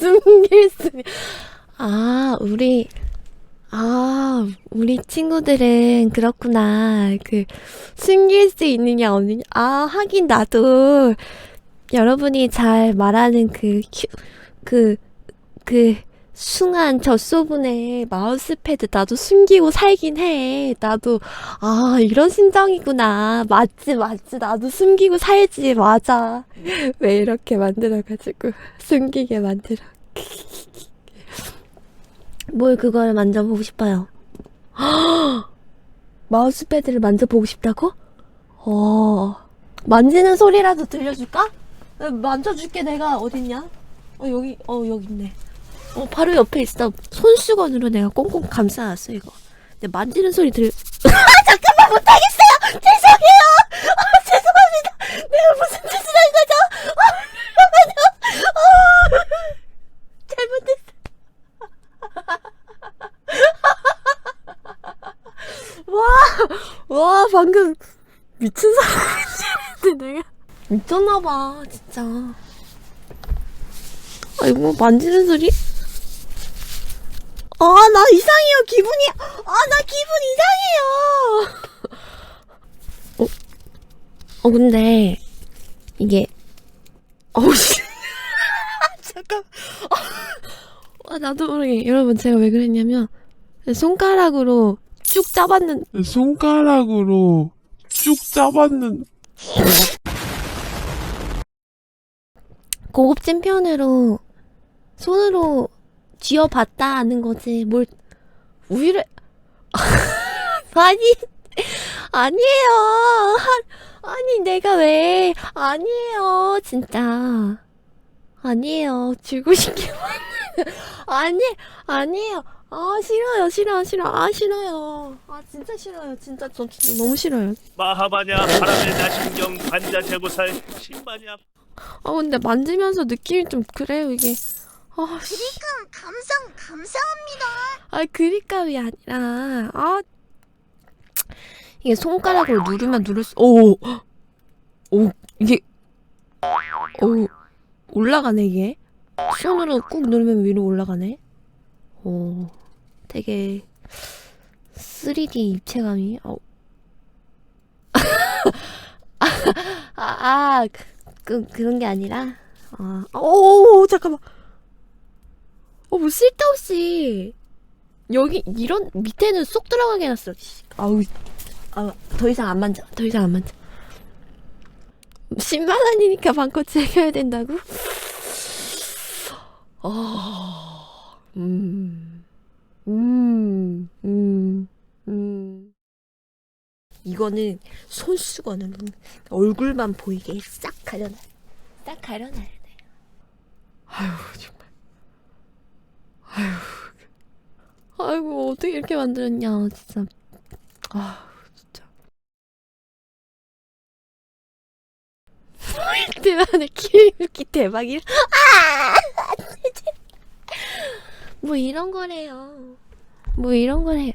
숨길 수. 아, 우리, 아, 우리 친구들은 그렇구나. 그, 숨길 수 있느냐, 없느냐. 아, 하긴 나도, 여러분이 잘 말하는 그, 큐, 그, 그, 숭한 젖소분의 마우스패드 나도 숨기고 살긴 해. 나도, 아, 이런 심정이구나. 맞지, 맞지. 나도 숨기고 살지. 맞아. 왜 이렇게 만들어가지고 숨기게 만들어. 뭘 그걸 만져보고 싶어요? 마우스패드를 만져보고 싶다고? 어, 만지는 소리라도 들려줄까? 어, 만져줄게, 내가 어딨냐? 어, 여기, 어, 여기 있네. 어, 바로 옆에 있어. 손수건으로 내가 꽁꽁 감싸놨어, 이거. 근데 만지는 소리 들, 잠깐만, 못하겠어요! 죄송해요! 아, 죄송합니다! 내가 무슨 짓을 한 거죠? 아! 아, 잘못했어. 와, 와, 방금 미친 사람인데 내가 미쳤나봐, 진짜. 아, 이거 만지는 소리? 아, 나 이상해요, 기분이. 아, 나 기분 이상해요. 어, 어, 근데, 이게, 어우, 씨. 잠깐. 아, 나도 모르게. 여러분, 제가 왜 그랬냐면, 손가락으로 쭉 잡았는, 손가락으로 쭉 잡았는 고급진 편으로 손으로 쥐어봤다는 거지. 뭘 우유를 아니 아니에요. 한- 아니 내가 왜 아니에요. 진짜 아니에요. 쥐고 싶게 아니 아니에요. 아 싫어요 싫어 싫어 아 싫어요 아 진짜 싫어요 진짜 저 진짜 너무 싫어요 마하마냐 바람의 나신경 관자 제고살 신마냐 아 근데 만지면서 느낌이 좀 그래요 이게 아 씨. 감상 감사합니다. 아 그립감이 아니라 아 이게 손가락으로 누르면 누를 수 오, 오 이게 오 올라가네 이게 손으로 꾹 누르면 위로 올라가네 오 되게 3D 입체감이 어. 아, 아, 그, 그, 그런 게 아니라, 아, 오, 잠깐만. 어, 뭐 쓸데없이 여기 이런 밑에는 쏙 들어가게 해놨어. 씨, 아우, 아, 더 이상 안 만져. 더 이상 안 만져. 10만 원이니까 방코 챙겨야 된다고? 어, 음, 음, 음, 음. 이거는 손수건은 얼굴만 보이게 싹 가려놔. 싹 가려놔야 돼. 아유, 정말. 아이고 어떻게 이렇게 만들었냐 진짜. 아 진짜. 대만의 키우기 대박이야. 아! 뭐 이런 거래요. 뭐 이런 거래요